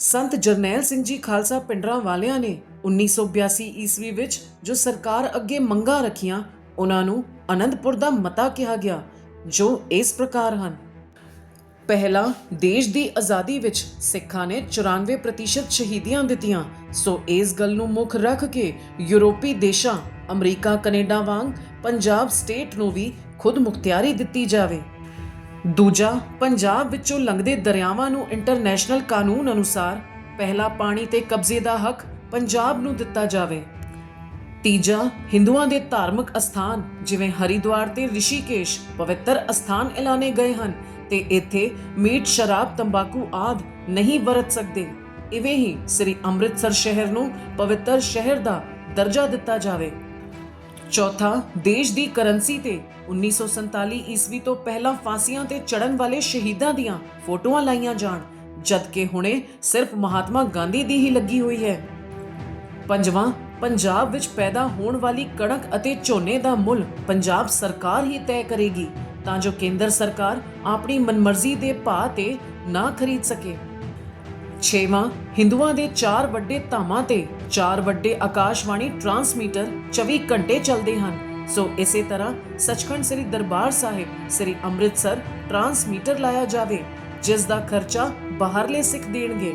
ਸੰਤ ਜਰਨੈਲ ਸਿੰਘ ਜੀ ਖਾਲਸਾ ਪਿੰਡਰਾਂ ਵਾਲਿਆਂ ਨੇ 1982 ਈਸਵੀ ਵਿੱਚ ਜੋ ਸਰਕਾਰ ਅੱਗੇ ਮੰਗਾਂ ਰੱਖੀਆਂ, ਉਹਨਾਂ ਨੂੰ ਅਨੰਦਪੁਰ ਦਾ ਮਤਾ ਕਿਹਾ ਗਿਆ, ਜੋ ਇਸ ਪ੍ਰਕਾਰ ਹਨ। ਪਹਿਲਾ ਦੇਸ਼ ਦੀ ਆਜ਼ਾਦੀ ਵਿੱਚ ਸਿੱਖਾਂ ਨੇ 94% ਸ਼ਹੀਦੀਆਂ ਦਿੱਤੀਆਂ, ਸੋ ਇਸ ਗੱਲ ਨੂੰ ਮੁੱਖ ਰੱਖ ਕੇ ਯੂਰਪੀ ਦੇਸ਼ਾਂ, ਅਮਰੀਕਾ, ਕੈਨੇਡਾ ਵਾਂਗ ਪੰਜਾਬ ਸਟੇਟ ਨੂੰ ਵੀ ਖੁਦ ਮੁਖਤਿਆਰੀ ਦਿੱਤੀ ਜਾਵੇ। ਦੂਜਾ, ਪੰਜਾਬ ਵਿੱਚੋਂ ਲੰਘਦੇ ਦਰਿਆਵਾਂ ਨੂੰ ਇੰਟਰਨੈਸ਼ਨਲ ਕਾਨੂੰਨ ਅਨੁਸਾਰ ਪਹਿਲਾ ਪਾਣੀ ਤੇ ਕਬਜ਼ੇ ਦਾ ਹੱਕ ਪੰਜਾਬ ਨੂੰ ਦਿੱਤਾ ਜਾਵੇ। ਤੀਜਾ, ਹਿੰਦੂਆਂ ਦੇ ਧਾਰਮਿਕ ਅਸਥਾਨ ਜਿਵੇਂ ਹਰਿਦੁਆਰ ਤੇ ਰਿਸ਼ੀਕੇਸ਼ ਪਵਿੱਤਰ ਅਸਥਾਨ ਐਲਾਨੇ ਗਏ ਹਨ ਤੇ ਇੱਥੇ ਮੀਟ, ਸ਼ਰਾਬ, ਤੰਬਾਕੂ ਆਦ ਨਹੀਂ ਵਰਤ ਸਕਦੇ। ਇਵੇਂ ਹੀ ਸ੍ਰੀ ਅੰਮ੍ਰਿਤਸਰ ਸ਼ਹਿਰ ਨੂੰ ਪਵਿੱਤਰ ਸ਼ਹਿਰ ਦਾ ਦਰਜਾ ਦਿੱਤਾ ਜਾਵੇ। ਚੌਥਾ, ਦੇਸ਼ ਦੀ ਕਰੰਸੀ ਤੇ। 1947 ਈਸਵੀ ਤੋਂ ਪਹਿਲਾਂ ਫਾਂਸੀਆਂ ਤੇ ਚੜਨ ਵਾਲੇ ਸ਼ਹੀਦਾਂ ਦੀਆਂ ਫੋਟੋਆਂ ਲਾਈਆਂ ਜਾਣ, ਜਦਕਿ ਹੁਣੇ ਸਿਰਫ ਮਹਾਤਮਾ ਗਾਂਧੀ ਦੀ ਹੀ ਲੱਗੀ ਹੋਈ ਹੈ। ਪੰਜਵਾਂ, ਪੰਜਾਬ ਵਿੱਚ ਪੈਦਾ ਹੋਣ ਵਾਲੀ ਕਣਕ ਅਤੇ ਝੋਨੇ ਦਾ ਮੁੱਲ ਪੰਜਾਬ ਸਰਕਾਰ ਹੀ ਤੈਅ ਕਰੇਗੀ, ਤਾਂ ਜੋ ਕੇਂਦਰ ਸਰਕਾਰ ਆਪਣੀ ਮਨਮਰਜ਼ੀ ਦੇ ਭਾਅ ਤੇ ਨਾ ਖਰੀਦ ਸਕੇ। ਛੇਵਾਂ, ਹਿੰਦੂਆਂ ਦੇ ਚਾਰ ਵੱਡੇ ਧਾਮਾਂ ਤੇ ਚਾਰ ਵੱਡੇ ਆਕਾਸ਼ਵਾਣੀ ਟਰਾਂਸਮੀਟਰ 24 ਘੰਟੇ ਚੱਲਦੇ ਹਨ। ਸੋ ਇਸੇ ਤਰ੍ਹਾਂ ਸੱਚਖੰਡ ਸ੍ਰੀ ਦਰਬਾਰ ਸਾਹਿਬ, ਸ੍ਰੀ ਅੰਮ੍ਰਿਤਸਰ ਟਰਾਂਸਮੀਟਰ ਲਾਇਆ ਜਾਵੇ, ਜਿਸ ਦਾ ਖਰਚਾ ਬਾਹਰਲੇ ਸਿੱਖ ਦੇਣਗੇ।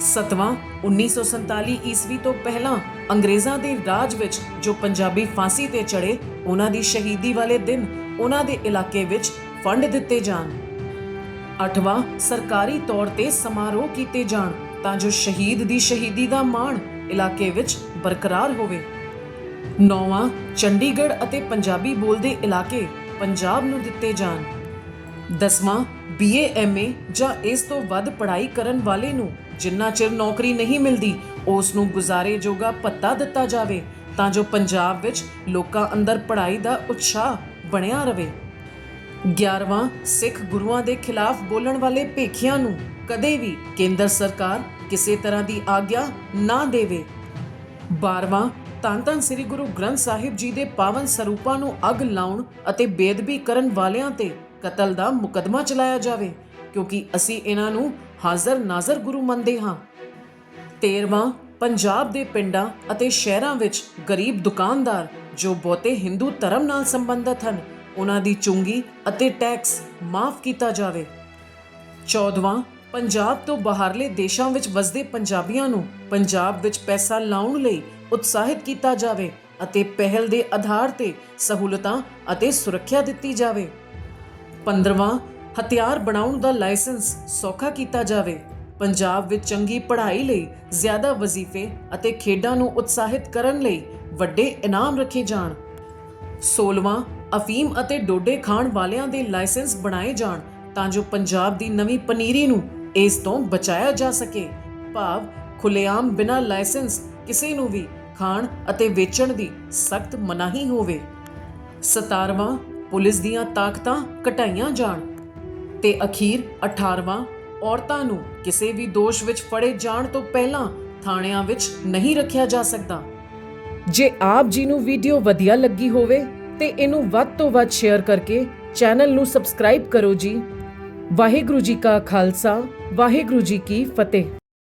ਸਤਵਾਂ 1947 ਈਸਵੀ ਤੋਂ ਪਹਿਲਾਂ ਅੰਗਰੇਜ਼ਾਂ ਦੇ ਰਾਜ ਵਿੱਚ ਜੋ ਪੰਜਾਬੀ ਫਾਂਸੀ ਤੇ ਚੜੇ ਉਹਨਾਂ ਦੀ ਸ਼ਹੀਦੀ ਵਾਲੇ ਦਿਨ ਉਹਨਾਂ ਦੇ ਇਲਾਕੇ ਵਿੱਚ ਫੰਡ ਦਿੱਤੇ ਜਾਣ। ਅਠਵਾਂ, ਸਰਕਾਰੀ ਤੌਰ ਤੇ ਸਮਾਰੋਹ ਕੀਤੇ ਜਾਣ ਤਾਂ ਜੋ ਸ਼ਹੀਦ ਦੀ ਸ਼ਹੀਦੀ ਦਾ ਮਾਣ ਇਲਾਕੇ ਵਿੱਚ ਬਰਕਰਾਰ ਹੋਵੇ। ਨੌਵਾਂ, ਚੰਡੀਗੜ੍ਹ ਅਤੇ ਪੰਜਾਬੀ ਬੋਲਦੇ ਇਲਾਕੇ ਪੰਜਾਬ ਨੂੰ ਦਿੱਤੇ ਜਾਣ। ਦਸਵਾਂ ਬੀਏ ਐਮਏ ਜਾਂ ਇਸ ਤੋਂ ਵੱਧ ਪੜ੍ਹਾਈ ਕਰਨ ਵਾਲੇ ਨੂੰ ਜਿੰਨਾ ਚਿਰ ਨੌਕਰੀ ਨਹੀਂ ਮਿਲਦੀ, ਉਸ ਨੂੰ ਗੁਜ਼ਾਰੇ ਜੋਗਾ ਪੱਤਾ ਦਿੱਤਾ ਜਾਵੇ ਤਾਂ ਜੋ ਪੰਜਾਬ ਵਿੱਚ ਲੋਕਾਂ ਅੰਦਰ ਪੜ੍ਹਾਈ ਦਾ ਉਤਸ਼ਾਹ ਬਣਿਆ ਰਹੇ। 11ਵਾਂ ਸਿੱਖ ਗੁਰੂਆਂ ਦੇ ਖਿਲਾਫ ਬੋਲਣ ਵਾਲੇ ਭੇਖੀਆਂ ਨੂੰ ਕਦੇ ਵੀ ਕੇਂਦਰ ਸਰਕਾਰ ਕਿਸੇ ਤਰ੍ਹਾਂ ਦੀ ਆਗਿਆ ਨਾ ਦੇਵੇ। 12ਵਾਂ ਧੰਨ ਧੰਨ ਸ੍ਰੀ ਗੁਰੂ ਗ੍ਰੰਥ ਸਾਹਿਬ ਜੀ ਦੇ ਪਾਵਨ ਸਰੂਪਾਂ ਨੂੰ ਅੱਗ ਲਾਉਣ ਅਤੇ ਬੇਦਬੀ ਕਰਨ ਵਾਲਿਆਂ ਤੇ ਕਤਲ ਦਾ ਮੁਕਦਮਾ ਚਲਾਇਆ ਜਾਵੇ, ਕਿਉਂਕਿ ਅਸੀਂ ਇਹਨਾਂ ਨੂੰ ਹਾਜ਼ਰ ਨਾਜ਼ਰ ਗੁਰੂ ਮੰਨਦੇ ਹਾਂ। 13ਵਾਂ ਪੰਜਾਬ ਦੇ ਪਿੰਡਾਂ ਅਤੇ ਸ਼ਹਿਰਾਂ ਵਿੱਚ ਗਰੀਬ ਦੁਕਾਨਦਾਰ ਜੋ ਬਹੁਤੇ ਹਿੰਦੂ ਧਰਮ ਨਾਲ ਸੰਬੰਧਿਤ ਹਨ ਉਹਨਾਂ ਦੀ ਚੁੰਗੀ ਅਤੇ ਟੈਕਸ ਮਾਫ ਕੀਤਾ ਜਾਵੇ। 14ਵਾਂ ਪੰਜਾਬ ਤੋਂ ਬਾਹਰਲੇ ਦੇਸ਼ਾਂ ਵਿੱਚ ਵਸਦੇ ਪੰਜਾਬੀਆਂ ਨੂੰ ਪੰਜਾਬ ਵਿੱਚ ਪੈਸਾ ਲਾਉਣ ਲਈ ਉਤਸ਼ਾਹਿਤ ਕੀਤਾ ਜਾਵੇ ਅਤੇ ਪਹਿਲ ਦੇ ਆਧਾਰ ਤੇ ਸਹੂਲਤਾਂ ਅਤੇ ਸੁਰੱਖਿਆ ਦਿੱਤੀ ਜਾਵੇ। 15ਵਾਂ ਹਥਿਆਰ ਬਣਾਉਣ ਦਾ ਲਾਇਸੈਂਸ ਸੌਖਾ ਕੀਤਾ ਜਾਵੇ। ਪੰਜਾਬ ਵਿੱਚ ਚੰਗੀ ਪੜ੍ਹਾਈ ਲਈ ਜ਼ਿਆਦਾ ਵਜ਼ੀਫੇ ਅਤੇ ਖੇਡਾਂ ਨੂੰ ਉਤਸ਼ਾਹਿਤ ਕਰਨ ਲਈ ਵੱਡੇ ਇਨਾਮ ਰੱਖੇ ਜਾਣ। 16ਵਾਂ ਅਫੀਮ ਅਤੇ ਡੋਡੇ ਖਾਣ ਵਾਲਿਆਂ ਦੇ ਲਾਇਸੈਂਸ ਬਣਾਏ ਜਾਣ ਤਾਂ ਜੋ ਪੰਜਾਬ ਦੀ ਨਵੀਂ ਪਨੀਰੀ ਨੂੰ ਇਸ ਤੋਂ ਬਚਾਇਆ ਜਾ ਸਕੇ। ਭਾਵ ਖੁੱਲੇਆਮ ਬਿਨਾਂ ਲਾਇਸੈਂਸ ਕਿਸੇ ਨੂੰ ਵੀ ਖਾਣ ਅਤੇ ਵੇਚਣ ਦੀ ਸਖਤ ਮਨਾਹੀ ਹੋਵੇ। 17ਵਾਂ ਪੁਲਿਸ ਦੀਆਂ ਤਾਕਤਾਂ ਘਟਾਈਆਂ ਜਾਣ ਤੇ ਅਖੀਰ 18ਵਾਂ ਔਰਤਾਂ ਨੂੰ ਕਿਸੇ ਵੀ ਦੋਸ਼ ਵਿੱਚ ਫੜੇ ਜਾਣ ਤੋਂ ਪਹਿਲਾਂ ਥਾਣਿਆਂ ਵਿੱਚ ਨਹੀਂ ਰੱਖਿਆ ਜਾ ਸਕਦਾ। ਜੇ ਆਪ ਜੀ ਨੂੰ ਵੀਡੀਓ ਵਧੀਆ ਲੱਗੀ ਹੋਵੇ ਤੇ ਇਹਨੂੰ ਵੱਧ ਤੋਂ ਵੱਧ ਸ਼ੇਅਰ ਕਰਕੇ ਚੈਨਲ ਨੂੰ ਸਬਸਕ੍ਰਾਈਬ ਕਰੋ ਜੀ। ਵਾਹਿਗੁਰੂ ਜੀ ਕਾ ਖਾਲਸਾ, ਵਾਹਿਗੁਰੂ ਜੀ ਕੀ ਫਤਿਹ।